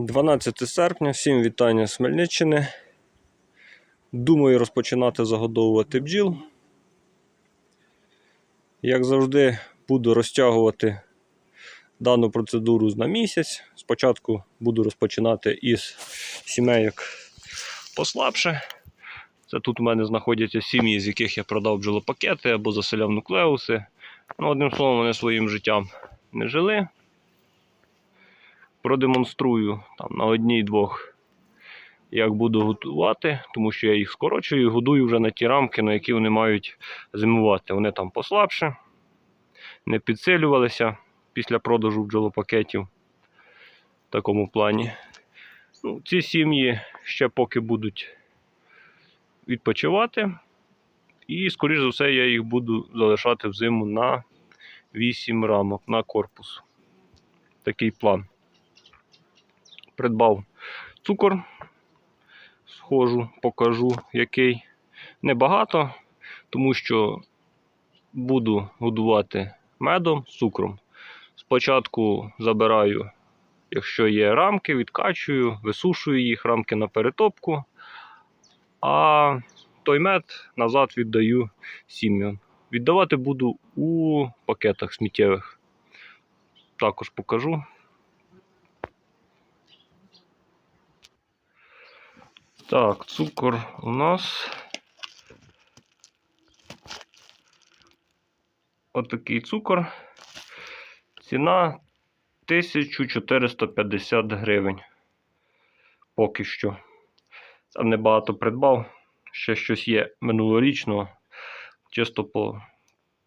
12 серпня, всім вітання з Хмельниччини. Думаю розпочинати загодовувати бджіл. Як завжди, буду розтягувати дану процедуру на місяць. Спочатку буду розпочинати із сімейок послабше. Це тут у мене знаходяться сім'ї, з яких я продав бджолопакети або заселяв нуклеуси. Ну, одним словом, вони своїм життям не жили продемонструю там, на одній-двох, як буду готувати, тому що я їх скорочую і годую вже на ті рамки, на які вони мають зимувати. Вони там послабше, не підсилювалися після продажу бджолопакетів в такому плані. Ну, ці сім'ї ще поки будуть відпочивати. І, скоріш за все, я їх буду залишати взиму на 8 рамок на корпус. Такий план придбав цукор. Схожу, покажу який. Небагато, тому що буду годувати медом з цукром. Спочатку забираю, якщо є рамки, відкачую, висушую їх, рамки на перетопку, а той мед назад віддаю сім'ям. Віддавати буду у пакетах сміттєвих. Також покажу. Так, цукор у нас. Отакий цукор. Ціна 1450 гривень. Поки що. Сам небагато придбав. Ще щось є минулорічного. Чисто по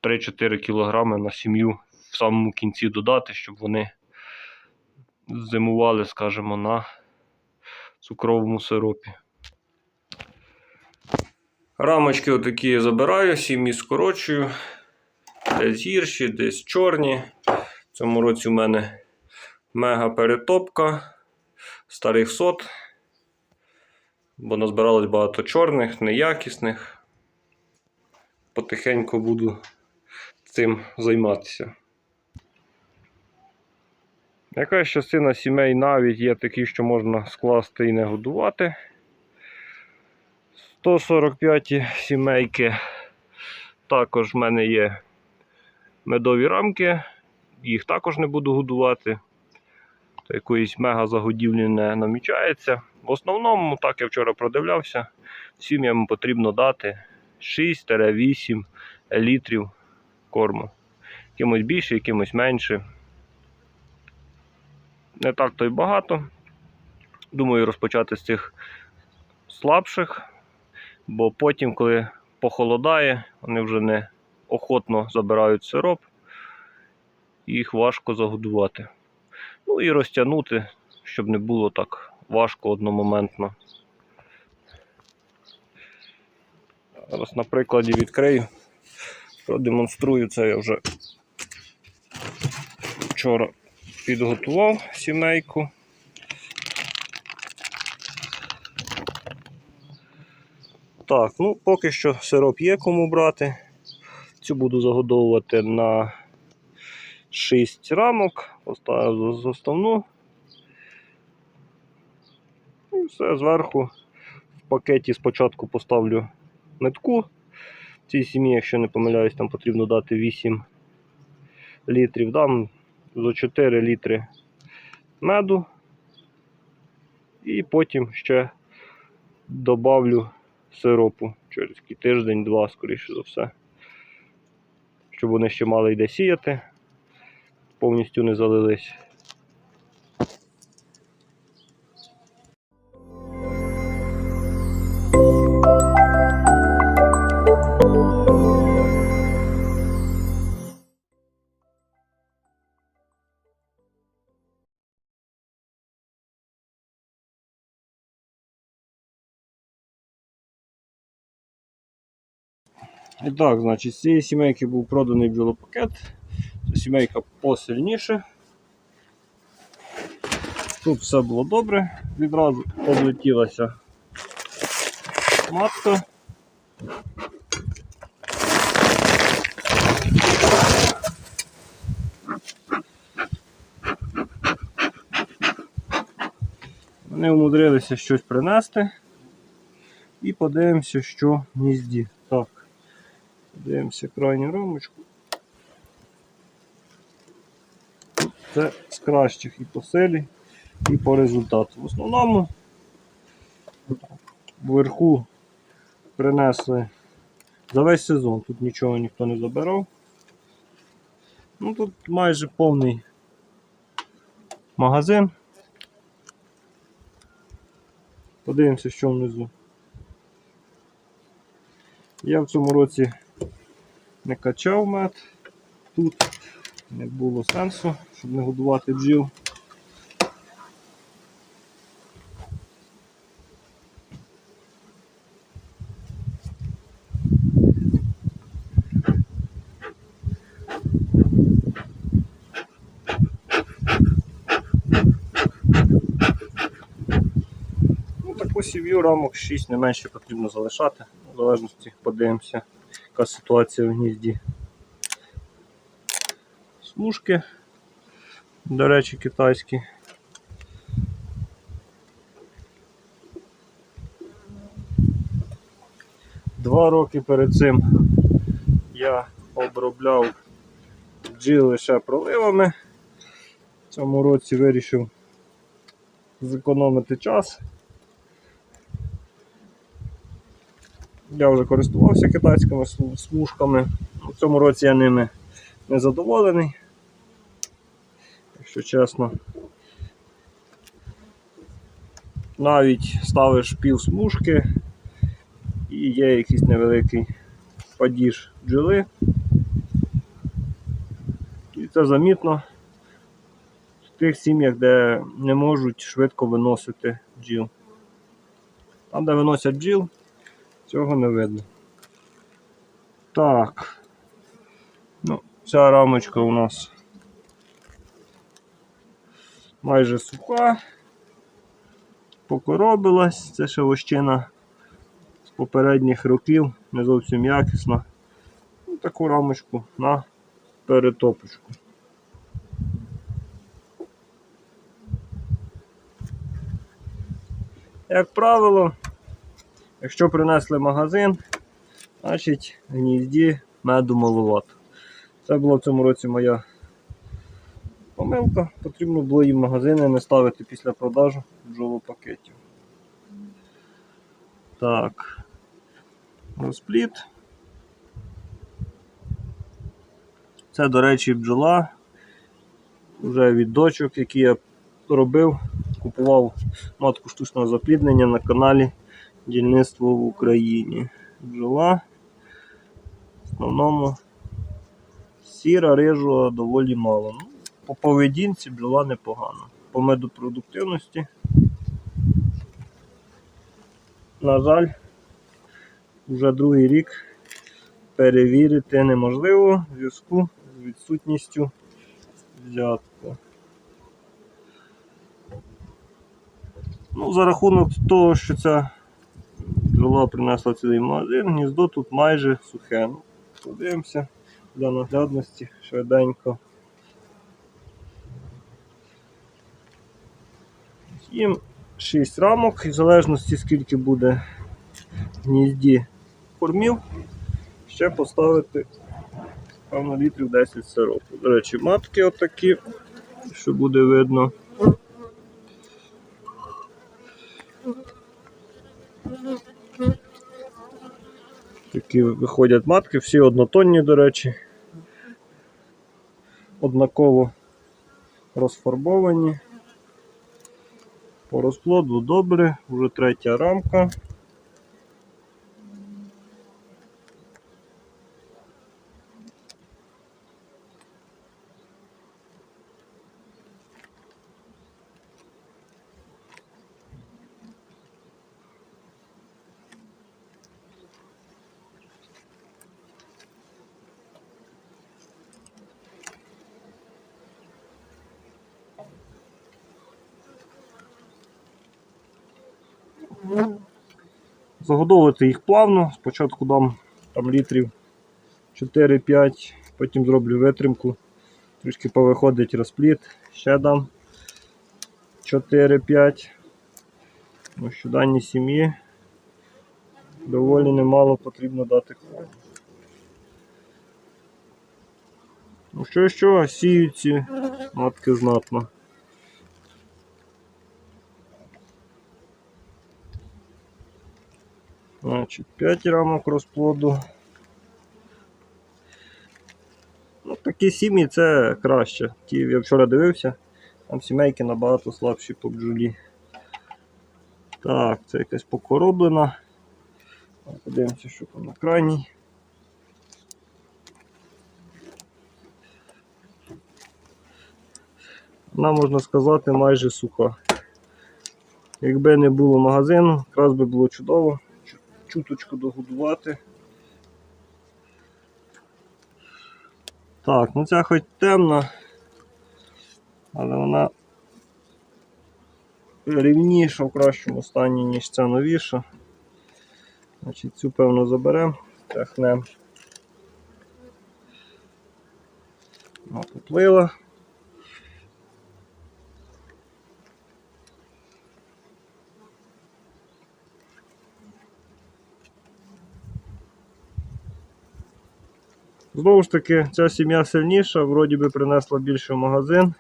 3-4 кілограми на сім'ю в самому кінці додати, щоб вони зимували, скажімо, на цукровому сиропі. Рамочки отакі забираю, сім'ї скорочую. Десь гірші, десь чорні. В цьому році у мене мега перетопка старих сот. Бо назбиралось багато чорних, неякісних. Потихеньку буду цим займатися. Якась частина сімей навіть є такі, що можна скласти і не годувати. 145 сімейки. Також в мене є медові рамки, їх також не буду годувати. Та якоїсь мега загодівлі не намічається. В основному, так я вчора продивлявся, сім'ям потрібно дати 6-8 літрів корму. Якимось більше, якимось менше. Не так то й багато. Думаю, розпочати з цих слабших бо потім, коли похолодає, вони вже не охотно забирають сироп, їх важко загодувати. Ну і розтягнути, щоб не було так важко одномоментно. Зараз на прикладі відкрию, продемонструю це я вже вчора підготував сімейку. Так, ну поки що сироп є кому брати. Цю буду загодовувати на 6 рамок, поставив з основну. І все, зверху в пакеті спочатку поставлю метку. Цій сім'ї, якщо не помиляюсь, там потрібно дати 8 літрів. Дам за 4 літри меду. І потім ще добавлю сиропу через тиждень-два, скоріше за все. Щоб вони ще мали йде сіяти, повністю не залились. І так, значить, з цієї сімейки був проданий бджолопакет. Це сімейка посильніше. Тут все було добре, відразу облетілася матка. не умудрилися щось принести. І подивимося, що в гнізді. Дивимося крайню рамочку. Це з кращих і по селі, і по результату. В основному вверху принесли за весь сезон. Тут нічого ніхто не забирав. Ну тут майже повний магазин. Подивимося, що внизу. Я в цьому році не качав мед тут, не було сенсу, щоб не годувати бджіл. Ну, таку сім'ю рамок 6 не менше потрібно залишати, в залежності подивимося, яка ситуація в гнізді. Смужки, до речі, китайські. Два роки перед цим я обробляв бджіл лише проливами. В цьому році вирішив зекономити час. Я вже користувався китайськими смужками. У цьому році я ними не задоволений. Якщо чесно. Навіть ставиш пів смужки і є якийсь невеликий падіж бджоли. І це замітно в тих сім'ях, де не можуть швидко виносити бджіл. Там, де виносять бджіл, цього не видно. Так. Ну, ця рамочка у нас майже суха. Покоробилась, це ще вощина з попередніх років, не зовсім якісна. Ну, таку рамочку на перетопочку. Як правило, якщо принесли магазин, значить гнізді меду маловато. Це була в цьому році моя помилка. Потрібно було їм магазини не ставити після продажу бджолопакетів. Так. Розпліт. Це, до речі, бджола. Вже від дочок, які я робив, купував матку штучного запліднення на каналі Дільництво в Україні. Бджола. В основному сіра, рижого доволі мало. Ну, по поведінці бджола непогана. По медопродуктивності. На жаль, вже другий рік перевірити неможливо в зв'язку з відсутністю взятку. Ну, за рахунок того, що ця бджола принесла цілий магазин, гніздо тут майже сухе. Ну, подивимося для наглядності швиденько. Їм 6 рамок, і в залежності скільки буде в гнізді кормів, ще поставити певно літрів 10 сиропу. До речі, матки отакі, що буде видно. Такі виходять матки, всі однотонні, до речі. Однаково розфарбовані. По розплоду добре, вже третя рамка. Загодовувати їх плавно. Спочатку дам там літрів 4-5, потім зроблю витримку. Трішки повиходить розпліт, ще дам 4-5. Тому що даній сім'ї доволі немало потрібно дати корму. Ну що, що, сіють ці матки знатно. Значить, 5 рамок розплоду. Ну, такі сім'ї це краще. Ті я вчора дивився, там сімейки набагато слабші по бджолі. Так, це якась покороблена. Подивимося, що там на крайній. Вона, можна сказати, майже суха. Якби не було магазину, якраз би було чудово. Чу- Чуточку догодувати. Так, ну ця хоч темна, але вона рівніша в кращому стані, ніж ця новіша. Значить, цю певно заберемо, тряхнемо. Поплила. Знову ж таки, ця сім'я сильніша, вроді би принесла більше в магазин.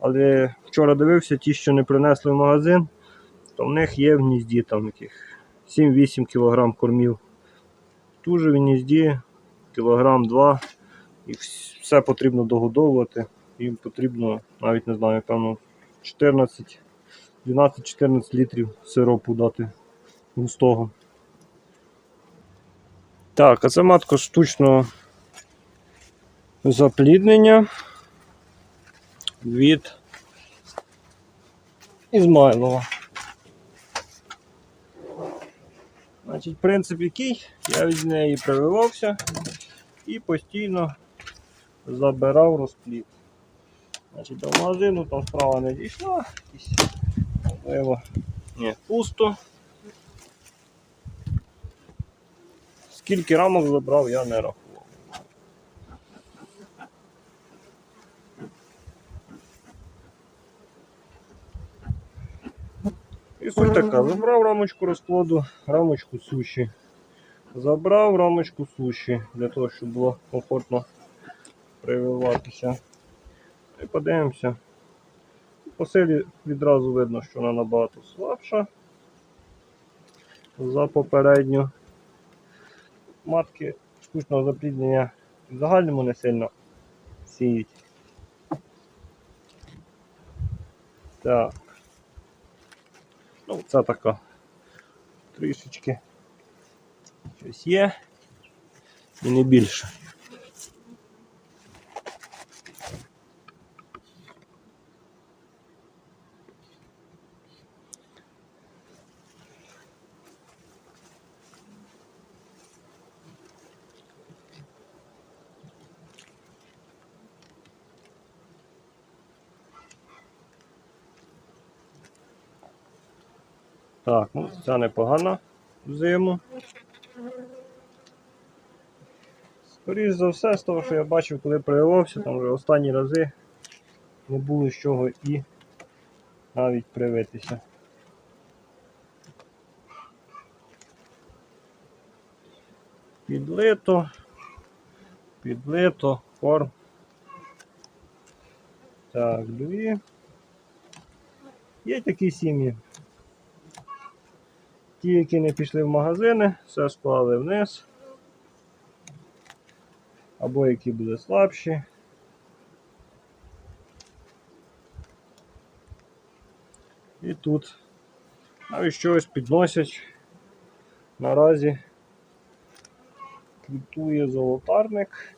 Але вчора дивився, ті, що не принесли в магазин, то в них є в гнізді там яких 7-8 кг кормів. Же в гнізді кілограм 2 і все потрібно догодовувати. Їм потрібно, навіть не знаю, певно, 14, 12-14 літрів сиропу дати густого. Так, а це матка штучного запліднення від Ізмайлова. Значить, принцип який, я від неї прививався і постійно забирав розплід. Значить, до магазину там справа не дійшла, можливо, ні, пусто. Скільки рамок забрав, я не рахував. І суть така, забрав рамочку розплоду, рамочку суші. Забрав рамочку суші для того, щоб було комфортно прививатися. І подивимося. По силі відразу видно, що вона набагато слабша за попередню. Матки штучного запліднення в загальному не сильно сіють. Так. Ну, це така трішечки щось є і не більше. Так, ну ця непогана в зиму. Скоріше за все, з того, що я бачив, коли прививався, там вже останні рази не було з чого і навіть привитися. Підлито, підлито, корм. Так, дві. Є такі сім'ї. Ті, які не пішли в магазини, все склали вниз. Або які були слабші. І тут навіть щось підносять. Наразі квітує золотарник.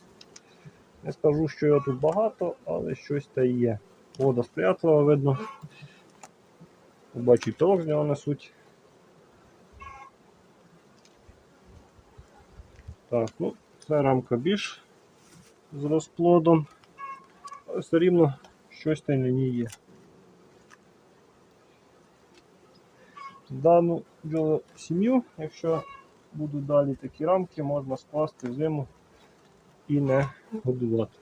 Не скажу, що його тут багато, але щось та є. Вода сприятлива, видно. Бачу, пилок з нього несуть. Так, ну, це рамка більш з розплодом, але все рівно щось та й на ній є. Дану сім'ю, якщо будуть далі такі рамки, можна скласти в зиму і не годувати.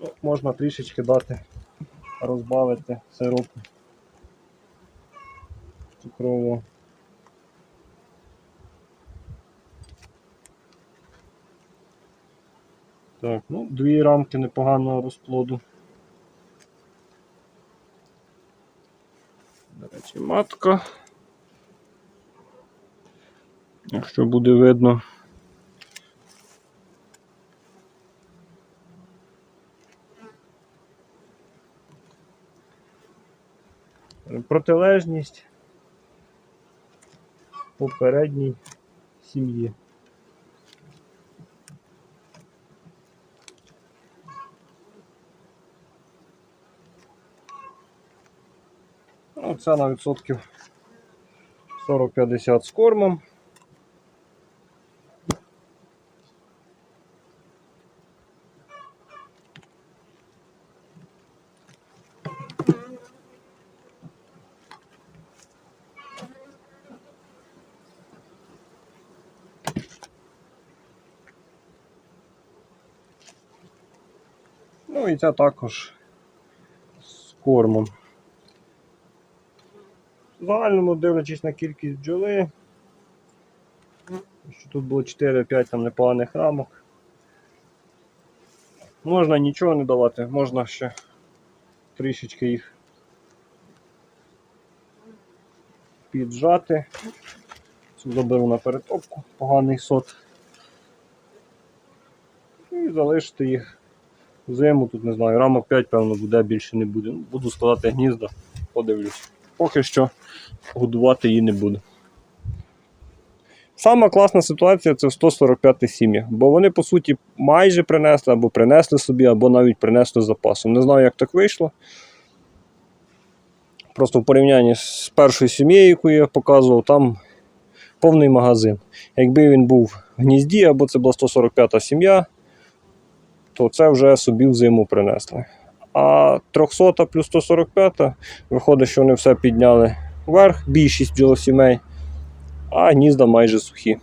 Ну, можна трішечки дати, розбавити сиропу цукрового. Так, ну, дві рамки непоганого розплоду. До речі, матка. Якщо буде видно. Протилежність попередній сім'ї. Ну, на відсотків 40-50 з кормом. Ну і ця також з кормом. Загальному, дивлячись на кількість бджоли, що тут було 4-5 там непоганих рамок. Можна нічого не давати, можна ще трішечки їх піджати. Цю заберу на перетопку, поганий сот. І залишити їх зиму, тут не знаю, рамок 5, певно, буде, більше не буде. Буду складати гнізда, подивлюсь. Поки що годувати її не буду. Сама класна ситуація це в 145 сім'ях, бо вони, по суті, майже принесли або принесли собі, або навіть принесли з запасом. Не знаю, як так вийшло. Просто в порівнянні з першою сім'єю, яку я показував, там повний магазин. Якби він був в гнізді, або це була 145 сім'я, то це вже собі в зиму принесли. А 300 плюс 145 виходить, що вони все підняли вверх, більшість бджолосімей, а гнізда майже сухі.